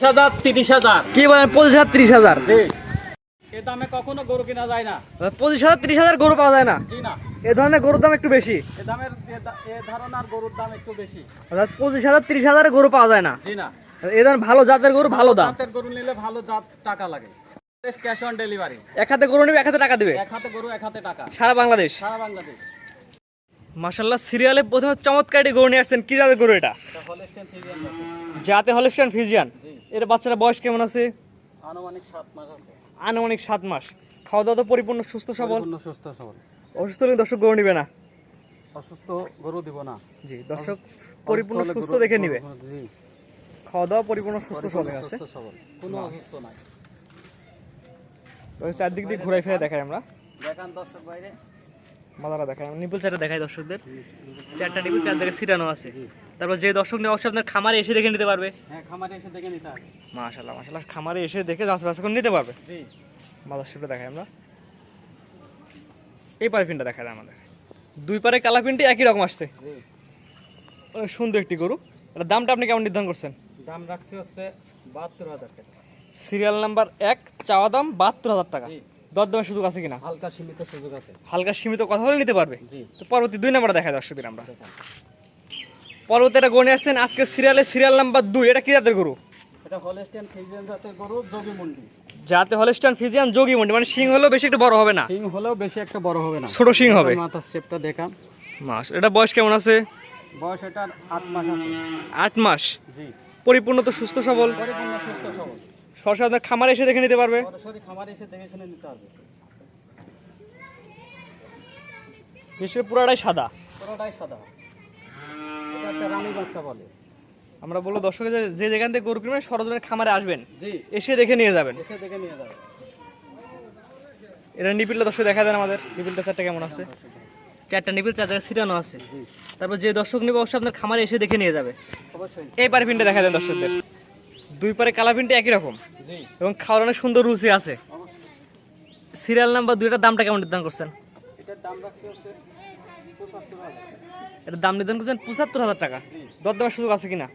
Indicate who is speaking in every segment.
Speaker 1: হাজার তিরিশ হাজার।
Speaker 2: কি বলেন পঁচিশ হাজার ত্রিশ হাজার?
Speaker 1: এ দামে কখনো গরু কিনা যায় না।
Speaker 2: পঁচিশ হাজার ত্রিশ হাজার গরু পাওয়া যায় না? এ ধরনের গরুর দাম একটু বেশি?
Speaker 1: এ দামের এ ধারণার গরুর দাম একটু বেশি।
Speaker 2: অর্থাৎ পঁচিশ হাজার ত্রিশ হাজার গরু পাওয়া যায় না? এ ধরনের ভালো জাতের গরু ভালো দাম?
Speaker 1: জাতের গরু নিলে ভালো জাত টাকা লাগে। ক্যাশ অন ডেলিভারি
Speaker 2: এক হাতে গরু নেবে এক হাতে টাকা দেবে?
Speaker 1: এক হাতে গরু এক হাতে টাকা।
Speaker 2: সারা বাংলাদেশ?
Speaker 1: সারা বাংলাদেশ।
Speaker 2: মাসাল্লাহ সিরিয়ালে প্রথমে চমৎকার গরু নিয়ে আসছেন। কি জাতের গরু এটা?
Speaker 1: এটা হলস্টেন
Speaker 2: ফিজিয়ান এর বাচ্চারা বয়স কেমন আছে?
Speaker 1: আনুমানিক সাত মাস আছে।
Speaker 2: আনুমানিক সাত মাস। খাওয়া দাওয়া তো পরিপূর্ণ সুস্থ সবল?
Speaker 1: সুস্থ সবল।
Speaker 2: অসুস্থ হলে দর্শক গরু নিবে না?
Speaker 1: অসুস্থ গরু দিব না।
Speaker 2: জি দর্শক পরিপূর্ণ সুস্থ দেখে নিবে।
Speaker 1: জি।
Speaker 2: খাওয়া দাওয়া পরিপূর্ণ সুস্থ সবল আছে?
Speaker 1: কোনো অসুস্থ নাই।
Speaker 2: চারদিক দিয়ে ঘুরাই ফিরে দেখাই আমরা।
Speaker 1: দেখান দর্শক বাইরে।
Speaker 2: মাদারা দেখাই নিপুল চারটা দেখাই দর্শকদের। চারটা নিপুল চার জায়গায় সিটানো আছে। তারপর যে দর্শক নিয়ে অবশ্যই আপনার খামারে এসে দেখে নিতে পারবে।
Speaker 1: হ্যাঁ খামারে এসে দেখে নিতে হবে।
Speaker 2: মাশাল্লাহ মাশাল্লাহ খামারে এসে দেখে যাচ বাস করে নিতে পারবে।
Speaker 1: জি।
Speaker 2: মাদার শেপটা দেখাই আমরা। এই পারে পিনটা দেখা আমাদের। দুই পারে কালা পিনটি একই রকম আসছে। অনেক সুন্দর একটি গরু। এটা দামটা আপনি কেমন নির্ধারণ করছেন?
Speaker 1: দাম রাখছি হচ্ছে বাহাত্তর হাজার টাকা।
Speaker 2: সিরিয়াল নাম্বার এক চাওয়া দাম বাহাত্তর হাজার টাকা।
Speaker 1: জি।
Speaker 2: দর দামের সুযোগ আছে কিনা?
Speaker 1: হালকা সীমিত সুযোগ আছে।
Speaker 2: হালকা সীমিত কথা বলে নিতে পারবে?
Speaker 1: জি।
Speaker 2: তো পরবর্তী দুই নাম্বার দেখা দর্শকদের আমরা। পরবর্তী এটা গণে আসছেন আজকে সিরিয়ালে সিরিয়াল নাম্বার দুই। এটা কি জাতের গরু?
Speaker 1: এটা ফ্রিজিয়ান জাতের গরু যোগী মন্ডি
Speaker 2: যাতে হলস্টান ফিজিয়ান যোগী মন্ডি মানে সিং হলেও বেশি একটু বড় হবে না?
Speaker 1: সিং হলেও বেশি একটা বড় হবে না।
Speaker 2: ছোট সিং হবে।
Speaker 1: মাথার শেপটা দেখান।
Speaker 2: মাস এটা বয়স কেমন আছে?
Speaker 1: বয়স এটার আট মাস আছে।
Speaker 2: আট মাস?
Speaker 1: জি।
Speaker 2: পরিপূর্ণ তো সুস্থ সবল।
Speaker 1: পরিপূর্ণ সুস্থ সবল।
Speaker 2: সরাসরি আপনার খামারে এসে দেখে নিতে পারবে।
Speaker 1: সরাসরি খামারে এসে দেখে শুনে নিতে হবে
Speaker 2: নিশ্চয়ই পুরাটাই সাদা।
Speaker 1: পুরোটাই সাদা। এটা একটা রানী বাচ্চা বলে।
Speaker 2: আমরা বলব দর্শকের যে- যে যেখান থেকে গরু কিনবেন সরজমের খামারে আসবেন। এসে দেখে নিয়ে যাবেন।
Speaker 1: এসে দেখে নিয়ে যাবে
Speaker 2: এটা নিপিলটা দর্শক দেখা দেন আমাদের। নিপিলটা চারটা কেমন আছে? চারটা নিপিল চার জায়গায় ছিটানো আছে। তারপর যে দর্শক নিবে অবশ্যই আপনার খামারে এসে দেখে নিয়ে যাবে।
Speaker 1: অবশ্যই।
Speaker 2: এই পারে পিনটা দেখা দেন দর্শকদের। দুই পারে কালা পিনটা একই রকম। এবং খাওয়ার অনেক সুন্দর রুচি আছে। সিরিয়াল নাম্বার দুইটার দামটা কেমন নির্ধারণ করছেন?
Speaker 1: এটার দাম
Speaker 2: নির্ধারণ করছেন পঁচাত্তর হাজার টাকা। দরদামের সুযোগ আছে কিনা?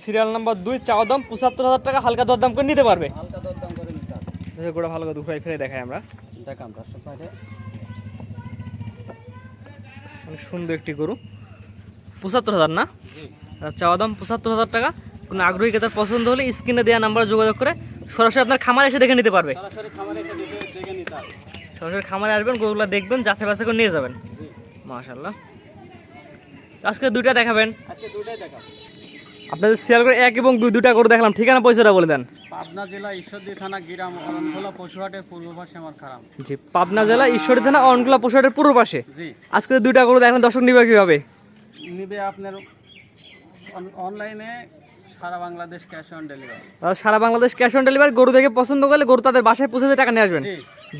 Speaker 2: সিরিয়াল নাম্বার দুই চাওয়া দাম পঁচাত্তর হাজার টাকা হালকা দরদাম করে নিতে পারবে। গোটা ভালো করে দুপুরাই ফেলে দেখাই আমরা। অনেক সুন্দর একটি গরু। পঁচাত্তর হাজার না? চাওয়া দাম পঁচাত্তর হাজার টাকা। কোনো আগ্রহী ক্রেতার পছন্দ হলে স্ক্রিনে দেওয়া নাম্বারে যোগাযোগ করে সরাসরি আপনার খামারে এসে দেখে নিতে পারবে।
Speaker 1: সরাসরি খামারে
Speaker 2: আসবেন গরুগুলো দেখবেন যাচাই বাছাই করে নিয়ে যাবেন। মাশাল্লাহ আজকে দুইটা দেখাবেন। আপনাদের শেয়ার করে এক এবং দুই দুটা করে দেখলাম। ঠিকানা পয়সাটা বলে দেন।
Speaker 1: পাবনা জেলা ঈশ্বরদী থানা গিরাম অরণখোলা পশুহাটের পূর্ব পাশে আমার খারাপ।
Speaker 2: জি পাবনা জেলা ঈশ্বরী থানা অনগুলা পশুহাটের পূর্ব পাশে।
Speaker 1: জি।
Speaker 2: আজকে দুইটা করে দেখলাম দর্শক নিবে কীভাবে?
Speaker 1: নিবে আপনার অনলাইনে সারা বাংলাদেশ ক্যাশ অন ডেলিভারি।
Speaker 2: তারা সারা বাংলাদেশ ক্যাশ অন ডেলিভারি গরু দেখে পছন্দ করলে গরু তাদের বাসায় পৌঁছে টাকা নিয়ে আসবেন।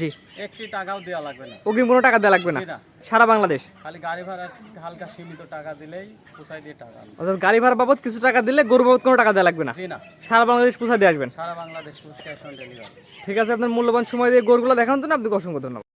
Speaker 1: জি। একটি টাকাও দেওয়া লাগবে না।
Speaker 2: অগ্রিম কোনো টাকা দেওয়া লাগবে না। সারা বাংলাদেশ।
Speaker 1: খালি গাড়ি ভাড়া হালকা সীমিত টাকা দিলেই পোষাই দিয়ে টাকা।
Speaker 2: অর্থাৎ গাড়ি ভাড়া বাবদ কিছু টাকা দিলে গরু বাবদ কোনো টাকা দেওয়া লাগবে
Speaker 1: না।
Speaker 2: সারা বাংলাদেশ পৌঁছা দিয়ে আসবেন।
Speaker 1: সারা বাংলাদেশ ক্যাশ অন ডেলিভারি।
Speaker 2: ঠিক আছে আপনার মূল্যবান সময় দিয়ে গরুগুলো দেখানোর জন্য আপনাকে অসংখ্য ধন্যবাদ।